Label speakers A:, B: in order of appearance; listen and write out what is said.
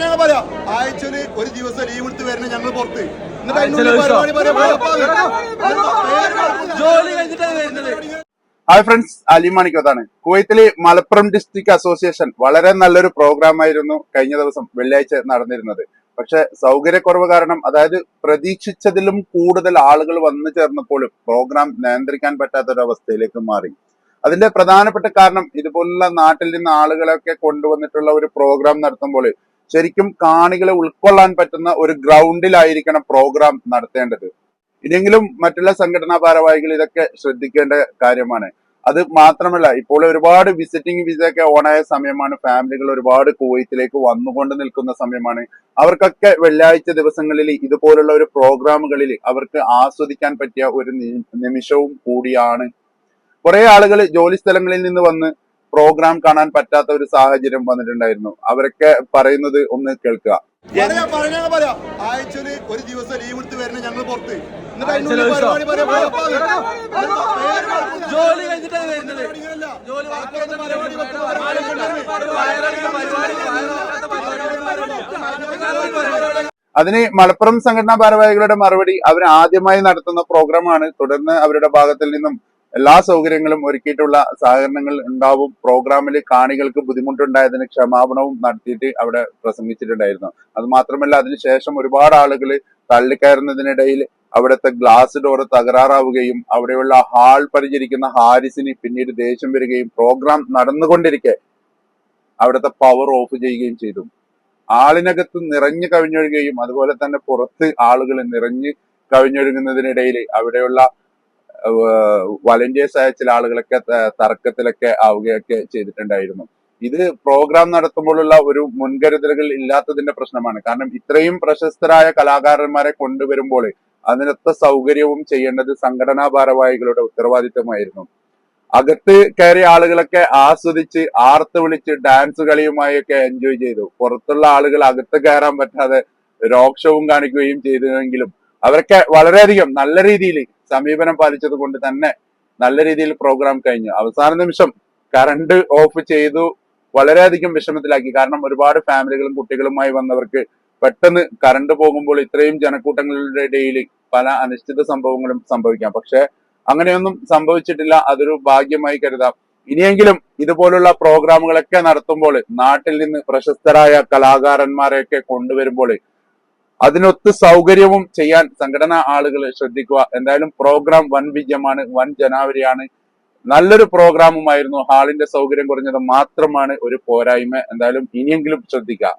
A: ഞാൻ പറയാം ആഴ്ചയിൽ ഒരു ദിവസം ലീവ് എടുത്ത് വരുന്ന ഞങ്ങൾ പുറത്ത്.
B: ഹായ് ഫ്രണ്ട്സ് അലി മാണിക്കത്താണ്. കുവൈത്തിലെ മലപ്പുറം ഡിസ്ട്രിക്ട് അസോസിയേഷൻ വളരെ നല്ലൊരു പ്രോഗ്രാം ആയിരുന്നു കഴിഞ്ഞ ദിവസം വെള്ളിയാഴ്ച നടന്നിരുന്നത്. പക്ഷെ സൗകര്യക്കുറവ് കാരണം അതായത് പ്രതീക്ഷിച്ചതിലും കൂടുതൽ ആളുകൾ വന്നു ചേർന്നപ്പോഴും പ്രോഗ്രാം നിയന്ത്രിക്കാൻ പറ്റാത്ത ഒരു അവസ്ഥയിലേക്ക് മാറി. അതിന്റെ പ്രധാനപ്പെട്ട കാരണം ഇതുപോലുള്ള നാട്ടിൽ നിന്ന് ആളുകളൊക്കെ കൊണ്ടുവന്നിട്ടുള്ള ഒരു പ്രോഗ്രാം നടത്തുമ്പോൾ ശരിക്കും കാണികളെ ഉൾക്കൊള്ളാൻ പറ്റുന്ന ഒരു ഗ്രൗണ്ടിലായിരിക്കണം പ്രോഗ്രാം നടത്തേണ്ടത്. ഇനിയെങ്കിലും മറ്റുള്ള സംഘടനാ ഭാരവാഹികൾ ഇതൊക്കെ ശ്രദ്ധിക്കേണ്ട കാര്യമാണ്. അത് മാത്രമല്ല ഇപ്പോൾ ഒരുപാട് വിസിറ്റിംഗ് വിസ ഒക്കെ ഓണായ സമയമാണ്. ഫാമിലികൾ ഒരുപാട് കുവൈത്തിലേക്ക് വന്നുകൊണ്ട് നിൽക്കുന്ന സമയമാണ്. അവർക്കൊക്കെ വെള്ളിയാഴ്ച ദിവസങ്ങളിൽ ഇതുപോലുള്ള ഒരു പ്രോഗ്രാമുകളിൽ അവർക്ക് ആസ്വദിക്കാൻ പറ്റിയ ഒരു നിമിഷവും കൂടിയാണ്. കുറെ ആളുകൾ ജോലി സ്ഥലങ്ങളിൽ നിന്ന് വന്ന് പ്രോഗ്രാം കാണാൻ പറ്റാത്ത ഒരു സാഹചര്യം വന്നിട്ടുണ്ടായിരുന്നു. അവരൊക്കെ പറയുന്നത് ഒന്ന് കേൾക്കുക.
A: ഒരു ദിവസം ലീവ് എടുത്ത് വരുന്ന ഞങ്ങൾ പുറത്ത്.
C: ജോലി കഴിഞ്ഞിട്ടാണ് വരുന്നത്. ജോലി
A: പരിപാടി
B: അതിന് മലപ്പുറം സംഘടനാ ഭാരവാഹികളുടെ മറുപടി അവർ ആദ്യമായി നടത്തുന്ന പ്രോഗ്രാമാണ്. തുടർന്ന് അവരുടെ ഭാഗത്തിൽ നിന്നും എല്ലാ സൗകര്യങ്ങളും ഒരുക്കിയിട്ടുള്ള സഹകരണങ്ങൾ ഉണ്ടാവും. പ്രോഗ്രാമിൽ കാണികൾക്ക് ബുദ്ധിമുട്ടുണ്ടായതിന് ക്ഷമാപണവും നടത്തിയിട്ട് അവിടെ പ്രസംഗിച്ചിട്ടുണ്ടായിരുന്നു. അത് മാത്രമല്ല അതിനുശേഷം ഒരുപാട് ആളുകൾ തള്ളിക്കയറുന്നതിനിടയിൽ അവിടുത്തെ ഗ്ലാസ് ഡോർ തകരാറാവുകയും അവിടെയുള്ള ഹാൾ പരിചരിക്കുന്ന ഹാരിസിന് പിന്നീട് ദേഷ്യം വരികയും പ്രോഗ്രാം നടന്നുകൊണ്ടിരിക്കെ അവിടുത്തെ പവർ ഓഫ് ചെയ്യുകയും ചെയ്തു. ആളിനകത്ത് നിറഞ്ഞു കവിഞ്ഞൊഴുകുകയും അതുപോലെ തന്നെ പുറത്ത് ആളുകൾ നിറഞ്ഞ് കവിഞ്ഞൊഴുകുന്നതിനിടയിൽ അവിടെയുള്ള വളണ്ടിയേഴ്സ് ആയ ചില ആളുകളൊക്കെ തർക്കത്തിലൊക്കെ ആവുകയൊക്കെ ചെയ്തിട്ടുണ്ടായിരുന്നു. ഇത് പ്രോഗ്രാം നടത്തുമ്പോഴുള്ള ഒരു മുൻകരുതലുകൾ ഇല്ലാത്തതിന്റെ പ്രശ്നമാണ്. കാരണം ഇത്രയും പ്രശസ്തരായ കലാകാരന്മാരെ കൊണ്ടുവരുമ്പോൾ അതിനൊത്ത സൗകര്യവും ചെയ്യേണ്ടത് സംഘടനാ ഭാരവാഹികളുടെ ഉത്തരവാദിത്തമായിരുന്നു അകത്ത് കയറിയ ആളുകളൊക്കെ ആസ്വദിച്ച് ആർത്ത് വിളിച്ച് ഡാൻസ് കളിയുമായൊക്കെ എൻജോയ് ചെയ്തു. പുറത്തുള്ള ആളുകൾ അകത്ത് കയറാൻ പറ്റാതെ രോക്ഷവും ഷോവും കാണിക്കുകയും ചെയ്തെങ്കിലും അവരൊക്കെ വളരെയധികം നല്ല രീതിയിൽ സമീപനം പാലിച്ചത് കൊണ്ട് തന്നെ നല്ല രീതിയിൽ പ്രോഗ്രാം കഴിഞ്ഞു. അവസാന നിമിഷം കറണ്ട് ഓഫ് ചെയ്തു. വളരെയധികം വിഷമത്തിലാക്കി. കാരണം ഒരുപാട് ഫാമിലികളും കുട്ടികളുമായി വന്നവർക്ക് പെട്ടെന്ന് കറണ്ട് പോകുമ്പോൾ ഇത്രയും ജനക്കൂട്ടങ്ങളുടെ ഇടയിൽ പല അനിശ്ചിത സംഭവങ്ങളും സംഭവിക്കാം. പക്ഷെ അങ്ങനെയൊന്നും സംഭവിച്ചിട്ടില്ല. അതൊരു ഭാഗ്യമായി കരുതാം. ഇനിയെങ്കിലും ഇതുപോലുള്ള പ്രോഗ്രാമുകളൊക്കെ നടത്തുമ്പോൾ നാട്ടിൽ നിന്ന് പ്രശസ്തരായ കലാകാരന്മാരെയൊക്കെ കൊണ്ടുവരുമ്പോൾ അതിനൊത്ത് സൗകര്യവും ചെയ്യാൻ സംഘടനാ ആളുകൾ ശ്രദ്ധിക്കുക. എന്തായാലും പ്രോഗ്രാം വൻ വിജയമാണ് വൻ ജനാവരിയാണ് നല്ലൊരു പ്രോഗ്രാമുമായിരുന്നു ഹാളിന്റെ സൗകര്യം കുറഞ്ഞത് മാത്രമാണ് ഒരു പോരായ്മ. എന്തായാലും ഇനിയെങ്കിലും ശ്രദ്ധിക്കുക.